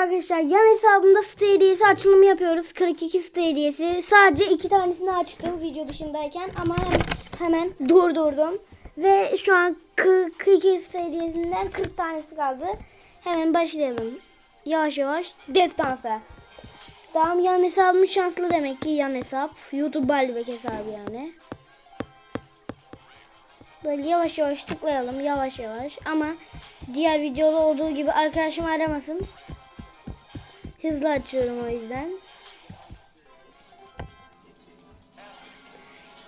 arkadaşlar. Yan hesabımda site hediyesi açılımı yapıyoruz. 42 site hediyesi. Sadece iki tanesini açtım video dışındayken ama hemen, hemen durdurdum. Ve şu an 42 site hediyesinden 40 tanesi kaldı. Hemen başlayalım. Yavaş yavaş destansa. Tamam yan hesabım şanslı demek ki yan hesap. YouTube Balibek hesabı yani. Böyle yavaş yavaş tıklayalım yavaş yavaş ama diğer videoda olduğu gibi arkadaşım aramasın. Hızlı açıyorum o yüzden.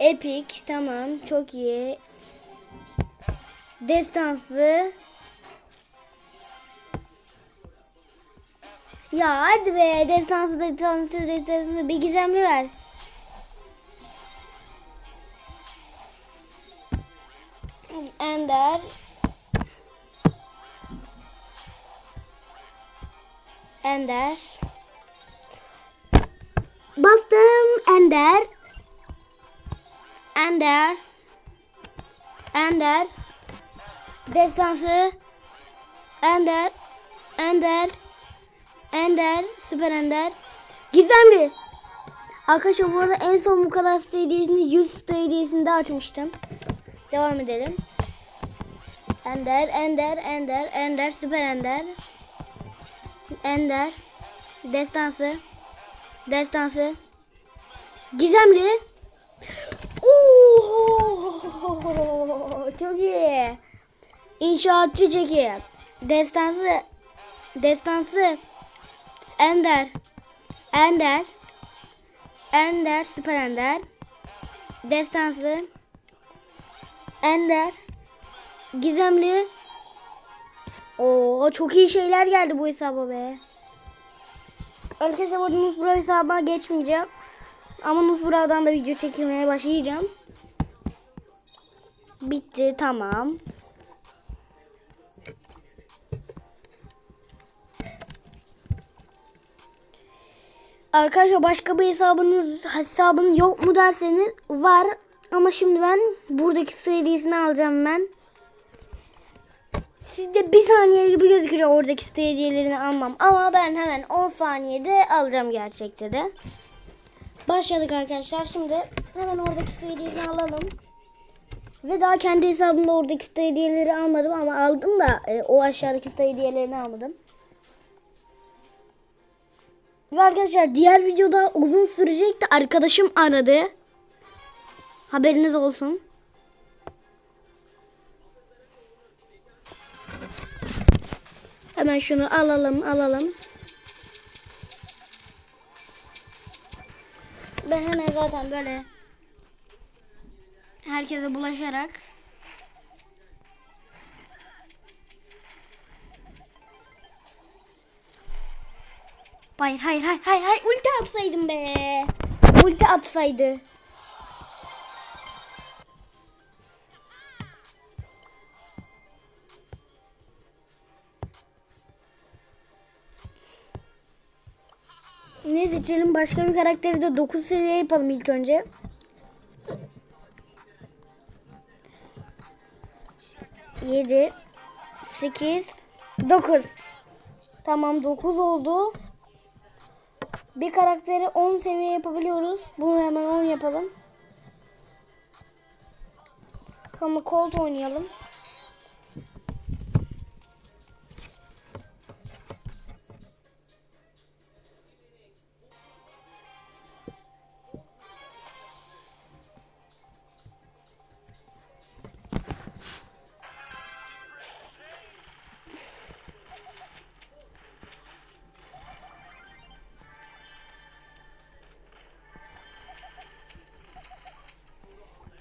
Epic tamam çok iyi. Destansı. Ya hadi be destansı destansı destansı bir gizemli ver. Ender. Ender. Bastım. Ender. Ender. Ender. Destansı. Ender. Ender. Ender. Süper Ender. Gizemli. Arkadaşlar bu arada en son bu kadar site hediyesini 100 site hediyesinde açmıştım. Devam edelim. Ender, Ender, Ender, Ender, Süper Ender. Ender. Destansı. Destansı. Gizemli. Oo, çok iyi. İnşaatçı Ceki. Destansı. Destansı. Ender. Ender. Ender, Süper Ender. Destansı. Ender. Gizemli. Oo çok iyi şeyler geldi bu hesaba be. Arkadaşlar bu Nusbura hesabına geçmeyeceğim. Ama Nusbura'dan da video çekmeye başlayacağım. Bitti tamam. Arkadaşlar başka bir hesabınız hesabın yok mu derseniz var ama şimdi ben buradaki serisini alacağım ben. Sizde bir saniye gibi gözüküyor oradaki serilerini almam ama ben hemen 10 saniyede alacağım gerçekte de. Başladık arkadaşlar şimdi hemen oradaki serilerini alalım. Ve daha kendi hesabımda oradaki serileri almadım ama aldım da e, o aşağıdaki serilerini almadım. Ve arkadaşlar diğer videoda uzun sürecekti. Arkadaşım aradı. Haberiniz olsun. Hemen şunu alalım alalım. Ben hemen zaten böyle herkese bulaşarak Hayır hayır hayır hayır hayır ulti atsaydım be. Ulti atsaydı. Ne seçelim? Başka bir karakteri de 9 seviye yapalım ilk önce. Yedi, sekiz, dokuz. Tamam dokuz oldu. Bir karakteri 10 seviye yapabiliyoruz. Bunu hemen 10 yapalım. Sonra Colt oynayalım.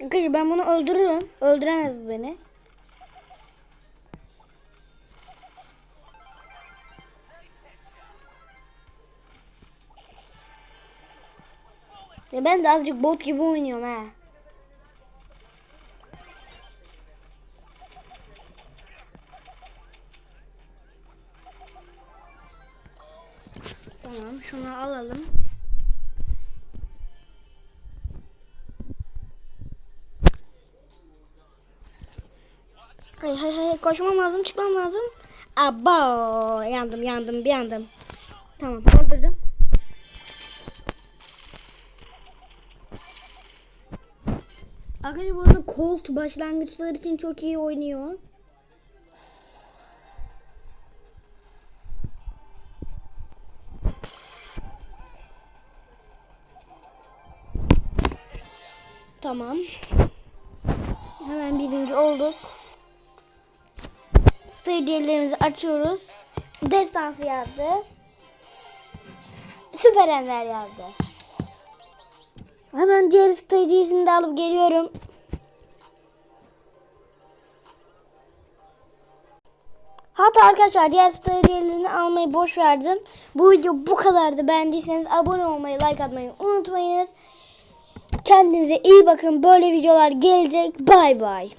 Arkadaşlar ben bunu öldürürüm. Öldüremez beni. Ya ben de azıcık bot gibi oynuyorum ha. Tamam şunu alalım. Hay hay hay koşmam lazım çıkmam lazım. Abo yandım yandım bir yandım. Tamam öldürdüm. Arkadaşlar bu arada Colt başlangıçlar için çok iyi oynuyor. Tamam. Hemen birinci olduk. Serilerimizi açıyoruz. Destansı yazdı. Süper Enver yazdı. Hemen diğer stratejisini de alıp geliyorum. Hatta arkadaşlar diğer stratejilerini almayı boş verdim. Bu video bu kadardı. Beğendiyseniz abone olmayı, like atmayı unutmayınız. Kendinize iyi bakın. Böyle videolar gelecek. Bay bay.